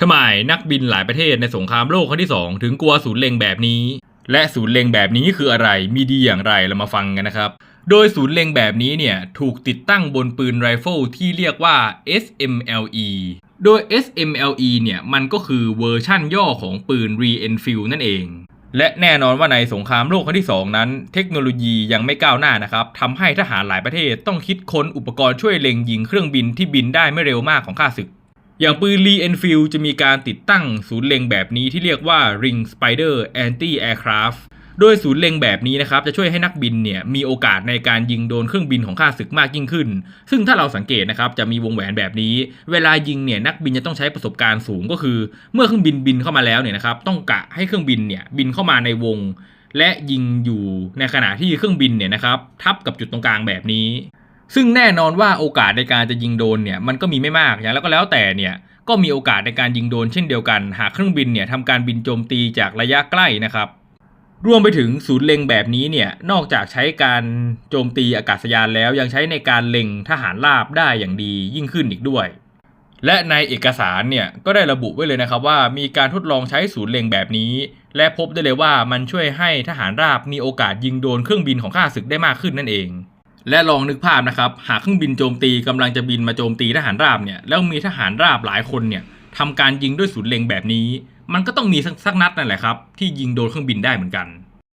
ทำไมนักบินหลายประเทศในสงครามโลกครั้งที่ 2 ถึงกลัวศูนย์เล็งแบบนี้ และศูนย์เล็งแบบนี้คืออะไรมีดีอย่างไรเรามาฟังกันนะครับ โดยศูนย์เล็งแบบนี้เนี่ยถูกติดตั้งบนปืนไรเฟิลที่เรียกว่า SMLE โดย SMLE เนี่ยมันก็คือเวอร์ชั่นย่อของปืน Re-enfield นั่นเอง และแน่นอนว่าในสงครามโลกครั้งที่ 2 นั้น เทคโนโลยียังไม่ก้าวหน้านะครับทำให้ทหารหลายประเทศต้องคิดค้นอุปกรณ์ช่วยเล็งยิงเครื่องบินที่บินได้ไม่เร็วมากของข้าศึก อย่างปืน Lee Enfield จะมีการติดตั้งศูนย์เล็งแบบนี้ที่เรียกว่า Ring Spider Anti Aircraft โดยศูนย์เล็งแบบนี้นะครับจะช่วยให้นักบินเนี่ยมีโอกาสในการยิงโดนเครื่องบินของข้าศึกมากยิ่งขึ้น ซึ่งถ้าเราสังเกตนะครับจะมีวงแหวนแบบนี้ เวลายิงเนี่ยนักบินจะต้องใช้ประสบการณ์สูงก็คือ เมื่อเครื่องบินบินเข้ามาแล้วเนี่ยนะครับต้องกะให้เครื่องบินเนี่ยบินเข้ามาในวง และยิงอยู่ในขณะที่เครื่องบินเนี่ยนะครับทับกับจุดตรงกลางแบบนี้ ซึ่งแน่นอนว่าโอกาสในการจะยิงโดนเนี่ยมันก็มีไม่มากอย่างแล้วก็แล้วแต่เนี่ยก็มีโอกาสในการยิงโดนเช่นเดียวกัน หากเครื่องบินเนี่ยทำการบินโจมตีจากระยะใกล้นะครับรวมไปถึงศูนย์เล็งแบบนี้เนี่ยนอกจากใช้การโจมตีอากาศยานแล้วยังใช้ในการเล็งทหารราบได้อย่างดียิ่งขึ้นอีกด้วย และในเอกสารเนี่ยก็ได้ระบุไว้เลยนะครับว่ามีการทดลองใช้ศูนย์เล็งแบบนี้ และพบได้เลยว่ามันช่วยให้ทหารราบมีโอกาสยิงโดนเครื่องบินของข้าศึกได้มากขึ้นนั่นเอง และลองนึกภาพนะครับ หากเครื่องบินโจมตีกำลังจะบินมาโจมตีทหารราบเนี่ยแล้วมีทหารราบหลายคนเนี่ยทำการยิงด้วยศูนย์เล็งแบบนี้ มันก็ต้องมีสักนัดนั่นแหละครับ ที่ยิงโดนเครื่องบินได้เหมือนกัน